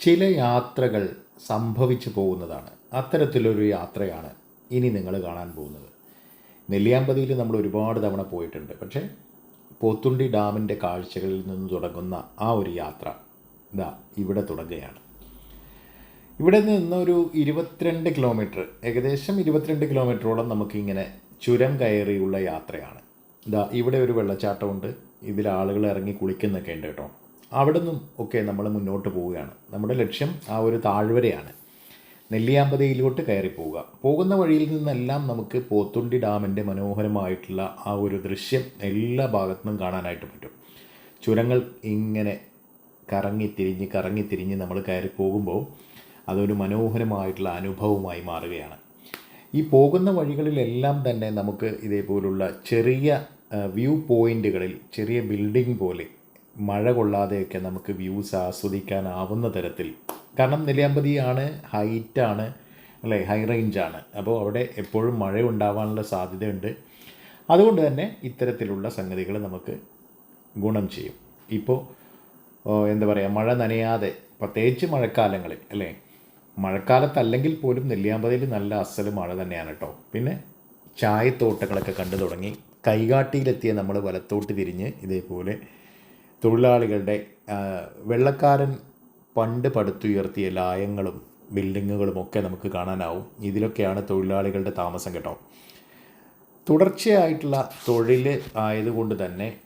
ചില യാത്രകൾ സംഭവിച്ചു പോകുന്നതാണ്. അത്തരത്തിലൊരു യാത്രയാണ് ഇനി നിങ്ങൾ കാണാൻ പോകുന്നത്. നെല്ലിയാമ്പതിയിൽ നമ്മൾ ഒരുപാട് തവണ പോയിട്ടുണ്ട്. പക്ഷേ പോത്തുണ്ടി ഡാമിന്റെ കാഴ്ചകളിൽ നിന്ന് തുടങ്ങുന്ന ആ ഒരു യാത്ര ഇതാ ഇവിടെ തുടങ്ങുകയാണ്. ഇവിടെ നിന്ന് ഒരു ഇരുപത്തിരണ്ട് കിലോമീറ്റർ ഏകദേശം ഇരുപത്തിരണ്ട് കിലോമീറ്ററോളം നമുക്കിങ്ങനെ ചുരം കയറിയുള്ള യാത്രയാണ്. ഇതാ ഇവിടെ ഒരു വെള്ളച്ചാട്ടമുണ്ട്. ഇതിൽ ആളുകൾ ഇറങ്ങി കുളിക്കുന്നൊക്കെ ഉണ്ട് കേട്ടോ. അവിടെ നിന്നും ഒക്കെ നമ്മൾ മുന്നോട്ട് പോവുകയാണ്. നമ്മുടെ ലക്ഷ്യം ആ ഒരു താഴ്വരയാണ്. നെല്ലിയാമ്പതിയിലോട്ട് കയറി പോവുക. പോകുന്ന വഴിയിൽ നിന്നെല്ലാം നമുക്ക് പോത്തുണ്ടി ഡാമിന്റെ മനോഹരമായിട്ടുള്ള ആ ഒരു ദൃശ്യം എല്ലാ ഭാഗത്തുനിന്നും കാണാനായിട്ട് പറ്റും. ചുരങ്ങൾ ഇങ്ങനെ കറങ്ങി തിരിഞ്ഞ് കറങ്ങി തിരിഞ്ഞ് നമ്മൾ കയറി പോകുമ്പോൾ അതൊരു മനോഹരമായിട്ടുള്ള അനുഭവമായി മാറുകയാണ്. ഈ പോകുന്ന വഴികളിലെല്ലാം തന്നെ നമുക്ക് ഇതേപോലുള്ള ചെറിയ വ്യൂ പോയിന്റുകളിൽ ചെറിയ ബിൽഡിംഗ് പോലെ മഴ കൊള്ളാതെയൊക്കെ നമുക്ക് വ്യൂസ് ആസ്വദിക്കാനാവുന്ന തരത്തിൽ. കാരണം നെല്ലിയാമ്പതിയാണ് ഹൈറ്റാണ് അല്ലേ? ഹൈ റേഞ്ചാണ് അപ്പോൾ അവിടെ എപ്പോഴും മഴ ഉണ്ടാവാനുള്ള സാധ്യതയുണ്ട്. അതുകൊണ്ട് തന്നെ ഇത്തരത്തിലുള്ള സംഗതികൾ നമുക്ക് ഗുണം ചെയ്യും. ഇപ്പോൾ എന്താ പറയുക മഴ നനയാതെ പ്രത്യേകിച്ച് മഴക്കാലങ്ങളിൽ അല്ലേ? മഴക്കാലത്തല്ലെങ്കിൽ പോലും നെല്ലിയാമ്പതിയിൽ നല്ല അസൽ മഴ തന്നെയാണ് കേട്ടോ. പിന്നെ ചായത്തോട്ടങ്ങളൊക്കെ കണ്ടു തുടങ്ങി. കൈകാട്ടിയിലെത്തിയ നമ്മൾ വലത്തോട്ട് തിരിഞ്ഞ് ഇതേപോലെ തൊഴിലാളികളുടെ വെള്ളക്കാരൻ പണ്ട് പടുത്തുയർത്തിയ ലായങ്ങളും ബിൽഡിങ്ങുകളും ഒക്കെ നമുക്ക് കാണാനാവും. ഇതിലൊക്കെയാണ് തൊഴിലാളികളുടെ താമസം കേട്ടോ. തുടർച്ചയായിട്ടുള്ള തൊഴിൽ ആയതുകൊണ്ട് തന്നെ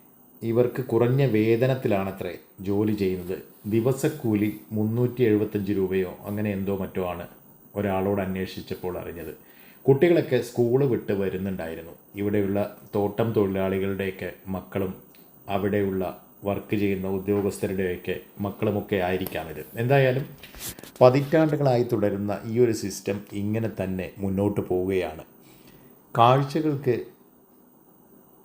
ഇവർക്ക് കുറഞ്ഞ വേതനത്തിലാണത്രേ ജോലി ചെയ്യുന്നത്. ദിവസക്കൂലി മുന്നൂറ്റി എഴുപത്തഞ്ച് രൂപയോ അങ്ങനെ എന്തോ മറ്റോ ആണ് ഒരാളോട് അന്വേഷിച്ചപ്പോൾ അറിഞ്ഞത്. കുട്ടികളൊക്കെ സ്കൂൾ വിട്ട് വരുന്നുണ്ടായിരുന്നു. ഇവിടെയുള്ള തോട്ടം തൊഴിലാളികളുടെയൊക്കെ മക്കളും അവിടെയുള്ള വർക്ക് ചെയ്യുന്ന ഉദ്യോഗസ്ഥരുടെയൊക്കെ മക്കളുമൊക്കെ ആയിരിക്കാം ഇത്. എന്തായാലും പതിറ്റാണ്ടുകളായി തുടരുന്ന ഈ ഒരു സിസ്റ്റം ഇങ്ങനെ തന്നെ മുന്നോട്ട് പോവുകയാണ്. കാഴ്ചകൾക്ക്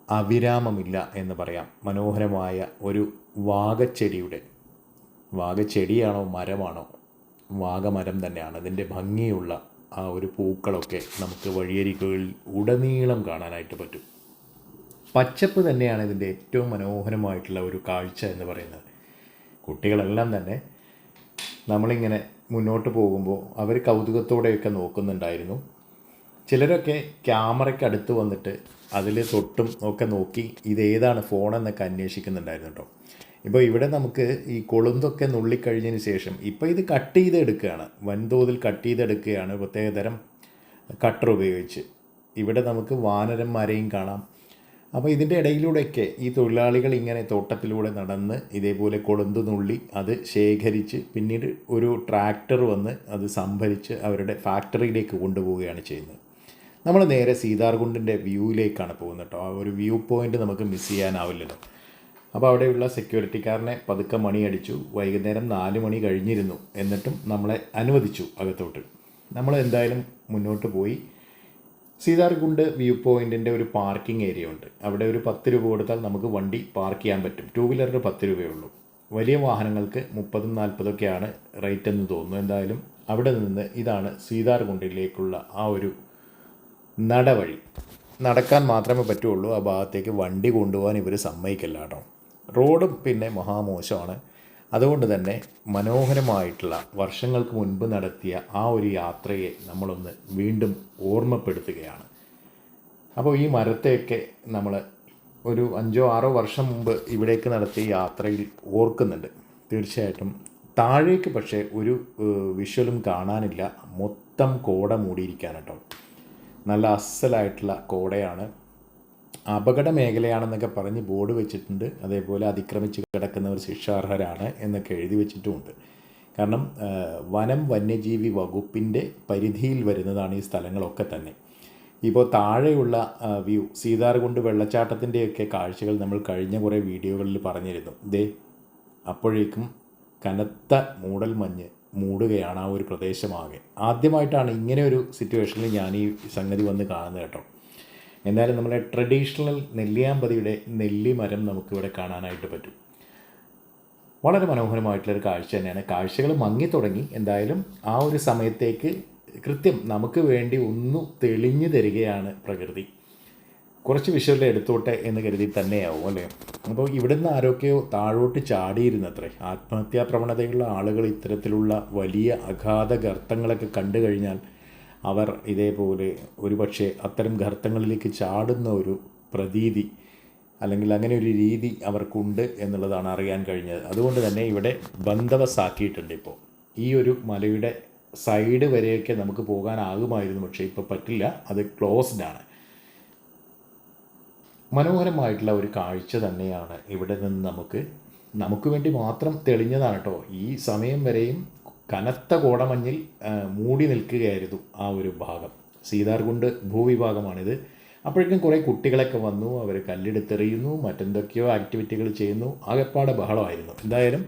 അവിരാമമില്ല എന്ന് പറയാം. മനോഹരമായ ഒരു വാഗച്ചെടിയുടെ വാഗച്ചെടിയാണോ മരമാണോ? വാഗമരം തന്നെയാണ്. അതിന്റെ ഭംഗിയുള്ള ആ ഒരു പൂക്കളൊക്കെ നമുക്ക് വഴിയരികളിൽ ഉടനീളം കാണാനായിട്ട് പറ്റും. പച്ചപ്പ് തന്നെയാണ് ഇതിന്റെ ഏറ്റവും മനോഹരമായിട്ടുള്ള ഒരു കാഴ്ച എന്ന് പറയുന്നത്. കുട്ടികളെല്ലാം തന്നെ നമ്മളിങ്ങനെ മുന്നോട്ട് പോകുമ്പോൾ അവർ കൗതുകത്തോടെയൊക്കെ നോക്കുന്നുണ്ടായിരുന്നു. ചിലരൊക്കെ ക്യാമറയ്ക്ക് അടുത്ത് വന്നിട്ട് അതിൽ തൊട്ടും ഒക്കെ നോക്കി ഇതേതാണ് ഫോണെന്നൊക്കെ അന്വേഷിക്കുന്നുണ്ടായിരുന്നു കേട്ടോ. ഇപ്പോൾ ഇവിടെ നമുക്ക് ഈ കൊളുന്തൊക്കെ നുള്ളിക്കഴിഞ്ഞതിന് ശേഷം ഇപ്പോൾ ഇത് കട്ട് ചെയ്തെടുക്കുകയാണ്. വൻതോതിൽ കട്ട് ചെയ്തെടുക്കുകയാണ്. പ്രത്യേകതരം കട്ടർ ഉപയോഗിച്ച്. ഇവിടെ നമുക്ക് വാനരന്മാരെയും കാണാം. അപ്പോൾ ഇതിന്റെ ഇടയിലൂടെയൊക്കെ ഈ തൊഴിലാളികൾ ഇങ്ങനെ തോട്ടത്തിലൂടെ നടന്ന് ഇതേപോലെ കൊളുന്ത് നുള്ളി അത് ശേഖരിച്ച് പിന്നീട് ഒരു ട്രാക്ടർ വന്ന് അത് സംഭരിച്ച് അവരുടെ ഫാക്ടറിയിലേക്ക് കൊണ്ടുപോവുകയാണ് ചെയ്യുന്നത്. നമ്മൾ നേരെ സീതാർകുണ്ടിന്റെ വ്യൂയിലേക്കാണ് പോകുന്നത് കേട്ടോ. ആ ഒരു വ്യൂ പോയിന്റ് നമുക്ക് മിസ് ചെയ്യാനാവില്ലല്ലോ. അപ്പോൾ അവിടെയുള്ള സെക്യൂരിറ്റിക്കാരനെ പതുക്കെ മണി അടിച്ചു വൈകുന്നേരം നാല് മണി കഴിഞ്ഞിരുന്നു. എന്നിട്ടും നമ്മളെ അനുവദിച്ചു അകത്തോട്ട്. നമ്മൾ എന്തായാലും മുന്നോട്ട് പോയി. സീതാർകുണ്ട് വ്യൂ പോയിന്റിന്റെ ഒരു പാർക്കിംഗ് ഏരിയ ഉണ്ട്. അവിടെ ഒരു പത്ത് രൂപ കൊടുത്താൽ നമുക്ക് വണ്ടി പാർക്ക് ചെയ്യാൻ പറ്റും. ടു വീലറിന് പത്ത് രൂപയേ ഉള്ളൂ. വലിയ വാഹനങ്ങൾക്ക് മുപ്പതും നാൽപ്പതൊക്കെയാണ് റേറ്റ് എന്ന് തോന്നുന്നു. എന്തായാലും അവിടെ നിന്ന് ഇതാണ് സീതാർകുണ്ടിലേക്കുള്ള ആ ഒരു നടവഴി. നടക്കാൻ മാത്രമേ പറ്റുള്ളൂ. ആ ഭാഗത്തേക്ക് വണ്ടി കൊണ്ടുപോകാൻ ഇവർ സമ്മതിക്കില്ല കേട്ടോ. റോഡും പിന്നെ മഹാമോശമാണ്. അതുകൊണ്ട് തന്നെ മനോഹരമായിട്ടുള്ള വർഷങ്ങൾക്ക് മുൻപ് നടത്തിയ ആ ഒരു യാത്രയെ നമ്മളൊന്ന് വീണ്ടും ഓർമ്മപ്പെടുത്തുകയാണ്. അപ്പോൾ ഈ മരത്തെയൊക്കെ നമ്മൾ ഒരു അഞ്ചോ ആറോ വർഷം മുമ്പ് ഇവിടേക്ക് നടത്തിയ യാത്രയിൽ ഓർക്കുന്നുണ്ട്. തീർച്ചയായിട്ടും താഴേക്ക് പക്ഷേ ഒരു വിഷ്വലും കാണാനില്ല. മൊത്തം കോട മൂടിയിരിക്കാൻ കേട്ടോ. നല്ല അസലായിട്ടുള്ള കോടയാണ്. അപകട മേഖലയാണെന്നൊക്കെ പറഞ്ഞ് ബോർഡ് വെച്ചിട്ടുണ്ട്. അതേപോലെ അതിക്രമിച്ച് കിടക്കുന്നവർ ശിക്ഷാർഹരാണ് എന്നൊക്കെ എഴുതി വെച്ചിട്ടുമുണ്ട്. കാരണം വനം വന്യജീവി വകുപ്പിന്റെ പരിധിയിൽ വരുന്നതാണ് ഈ സ്ഥലങ്ങളൊക്കെ തന്നെ. ഇപ്പോൾ താഴെയുള്ള വ്യൂ സീതാർകുണ്ട് വെള്ളച്ചാട്ടത്തിന്റെയൊക്കെ കാഴ്ചകൾ നമ്മൾ കഴിഞ്ഞ കുറേ വീഡിയോകളിൽ പറഞ്ഞിരുന്നു. ദേ അപ്പോഴേക്കും കനത്ത മൂടൽ മഞ്ഞ് മൂടുകയാണ് ആ ഒരു പ്രദേശമാകെ. ആദ്യമായിട്ടാണ് ഇങ്ങനെ ഒരു സിറ്റുവേഷനിൽ ഞാൻ ഈ സംഗതി വന്ന് കാണുന്നത് കേട്ടോ. എന്തായാലും നമ്മുടെ ട്രഡീഷണൽ നെല്ലിയാമ്പതിയുടെ നെല്ലിമരം നമുക്കിവിടെ കാണാനായിട്ട് പറ്റും. വളരെ മനോഹരമായിട്ടുള്ളൊരു കാഴ്ച തന്നെയാണ്. കാഴ്ചകൾ മങ്ങി തുടങ്ങി. എന്തായാലും ആ ഒരു സമയത്തേക്ക് കൃത്യം നമുക്ക് വേണ്ടി ഒന്നു തെളിഞ്ഞു തരികയാണ് പ്രകൃതി. കുറച്ച് വിഷ്വൽ എടുത്തോട്ടെ എന്ന് കരുതി തന്നെയാവും അല്ലേ? അപ്പോൾ ഇവിടുന്ന് ആരൊക്കെയോ താഴോട്ട് ചാടിയിരുന്നത്രേ. ആത്മഹത്യാ പ്രവണതയുള്ള ആളുകൾ ഇത്തരത്തിലുള്ള വലിയ അഗാധ ഗർത്തങ്ങളൊക്കെ കണ്ടു കഴിഞ്ഞാൽ അവർ ഇതേപോലെ ഒരുപക്ഷെ അത്തരം ഗർത്തങ്ങളിലേക്ക് ചാടുന്ന ഒരു പ്രതീതി അല്ലെങ്കിൽ അങ്ങനെ ഒരു രീതി അവർക്കുണ്ട് എന്നുള്ളതാണ് അറിയാൻ കഴിഞ്ഞത്. അതുകൊണ്ട് തന്നെ ഇവിടെ ബന്ധവസാക്കിയിട്ടുണ്ട് ഇപ്പോൾ. ഈ ഒരു മലയുടെ സൈഡ് വരെയൊക്കെ നമുക്ക് പോകാനാകുമായിരുന്നു പക്ഷേ ഇപ്പോൾ പറ്റില്ല. അത് ക്ലോസ്ഡ് ആണ്. മനോഹരമായിട്ടുള്ള ഒരു കാഴ്ച തന്നെയാണ് ഇവിടെ നിന്ന് നമുക്ക് നമുക്ക് വേണ്ടി മാത്രം തെളിഞ്ഞതാണ് കേട്ടോ. ഈ സമയം വരെയും കനത്ത കോടമഞ്ഞിൽ മൂടി നിൽക്കുകയായിരുന്നു ആ ഒരു ഭാഗം. സീതാർകുണ്ട് ഭൂവിഭാഗമാണിത്. അപ്പോഴേക്കും കുറേ കുട്ടികളൊക്കെ വന്നു അവർ കല്ലെടുത്തെറിയുന്നു മറ്റെന്തൊക്കെയോ ആക്ടിവിറ്റികൾ ചെയ്യുന്നു ആകെപ്പാടെ ബഹളമായിരുന്നു. എന്തായാലും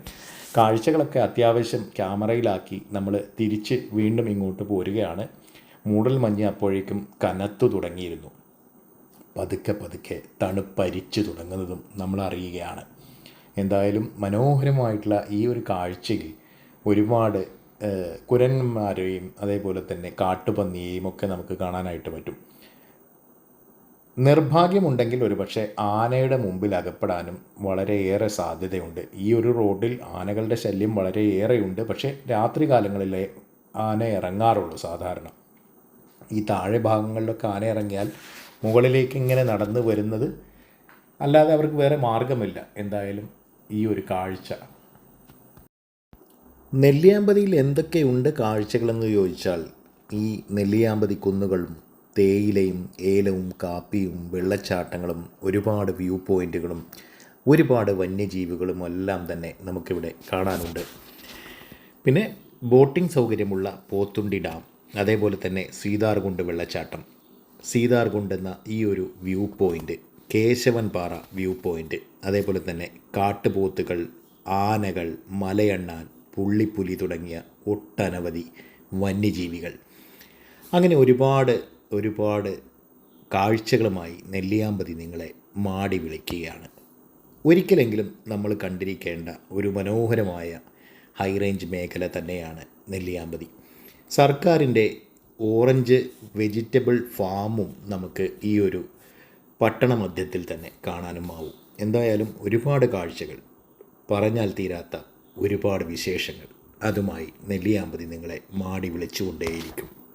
കാഴ്ചകളൊക്കെ അത്യാവശ്യം ക്യാമറയിലാക്കി നമ്മൾ തിരിച്ച് വീണ്ടും ഇങ്ങോട്ട് പോരുകയാണ്. മൂടൽ മഞ്ഞ് അപ്പോഴേക്കും കനത്തു തുടങ്ങിയിരുന്നു. പതുക്കെ പതുക്കെ തണുപ്പരിച്ചു തുടങ്ങുന്നതും നമ്മൾ അറിയുകയാണ് എന്തായാലും മനോഹരമായിട്ടുള്ള ഈ ഒരു കാഴ്ചയിൽ ഒരുപാട് കുരന്മാരെയും അതേപോലെ തന്നെ കാട്ടുപന്നിയെയും ഒക്കെ നമുക്ക് കാണാനായിട്ട് പറ്റും. നിർഭാഗ്യമുണ്ടെങ്കിൽ ഒരുപക്ഷെ ആനയുടെ മുമ്പിൽ അകപ്പെടാനും വളരെയേറെ സാധ്യതയുണ്ട്. ഈ ഒരു റോഡിൽ ആനകളുടെ ശല്യം വളരെയേറെയുണ്ട്. പക്ഷേ രാത്രി കാലങ്ങളിലെ ആന ഇറങ്ങാറുള്ളൂ സാധാരണ. ഈ താഴെ ഭാഗങ്ങളിലൊക്കെ ആന ഇറങ്ങിയാൽ മുകളിലേക്ക് ഇങ്ങനെ നടന്നു വരുന്നത് അല്ലാതെ അവർക്ക് വേറെ മാർഗമില്ല എന്തായാലും ഈ ഒരു കാഴ്ച നെല്ലിയാമ്പതിയിൽ എന്തൊക്കെയുണ്ട് കാഴ്ചകളെന്ന് ചോദിച്ചാൽ ഈ നെല്ലിയാമ്പതി കുന്നുകളും തേയിലയും ഏലവും കാപ്പിയും വെള്ളച്ചാട്ടങ്ങളും ഒരുപാട് വ്യൂ പോയിന്റുകളും ഒരുപാട് വന്യജീവികളും എല്ലാം തന്നെ നമുക്കിവിടെ കാണാനുണ്ട്. പിന്നെ ബോട്ടിംഗ് സൗകര്യമുള്ള പോത്തുണ്ടി ഡാം അതേപോലെ തന്നെ സീതാർകുണ്ട് വെള്ളച്ചാട്ടം. സീതാർകുണ്ട് എന്ന ഈ ഒരു വ്യൂ പോയിന്റ് കേശവൻ പാറ വ്യൂ പോയിന്റ് അതേപോലെ തന്നെ കാട്ടുപോത്തുകൾ ആനകൾ മലയണ്ണാൻ പുള്ളിപ്പുലി തുടങ്ങിയ ഒട്ടനവധി വന്യജീവികൾ. അങ്ങനെ ഒരുപാട് ഒരുപാട് കാഴ്ചകളുമായി നെല്ലിയാമ്പതി നിങ്ങളെ മാടി വിളിക്കുകയാണ്. ഒരിക്കലെങ്കിലും നമ്മൾ കണ്ടിരിക്കേണ്ട ഒരു മനോഹരമായ ഹൈറേഞ്ച് മേഖല തന്നെയാണ് നെല്ലിയാമ്പതി. സർക്കാരിന്റെ ഓറഞ്ച് വെജിറ്റബിൾ ഫാമും നമുക്ക് ഈ ഒരു പട്ടണ മധ്യത്തിൽ തന്നെ കാണാനും ആവും എന്തായാലും ഒരുപാട് കാഴ്ചകൾ. പറഞ്ഞാൽ തീരാത്ത ഒരുപാട് വിശേഷങ്ങൾ. അതുമായി നെല്ലിയാമ്പതി നിങ്ങളെ മാടി വിളിച്ചുകൊണ്ടേയിരിക്കും.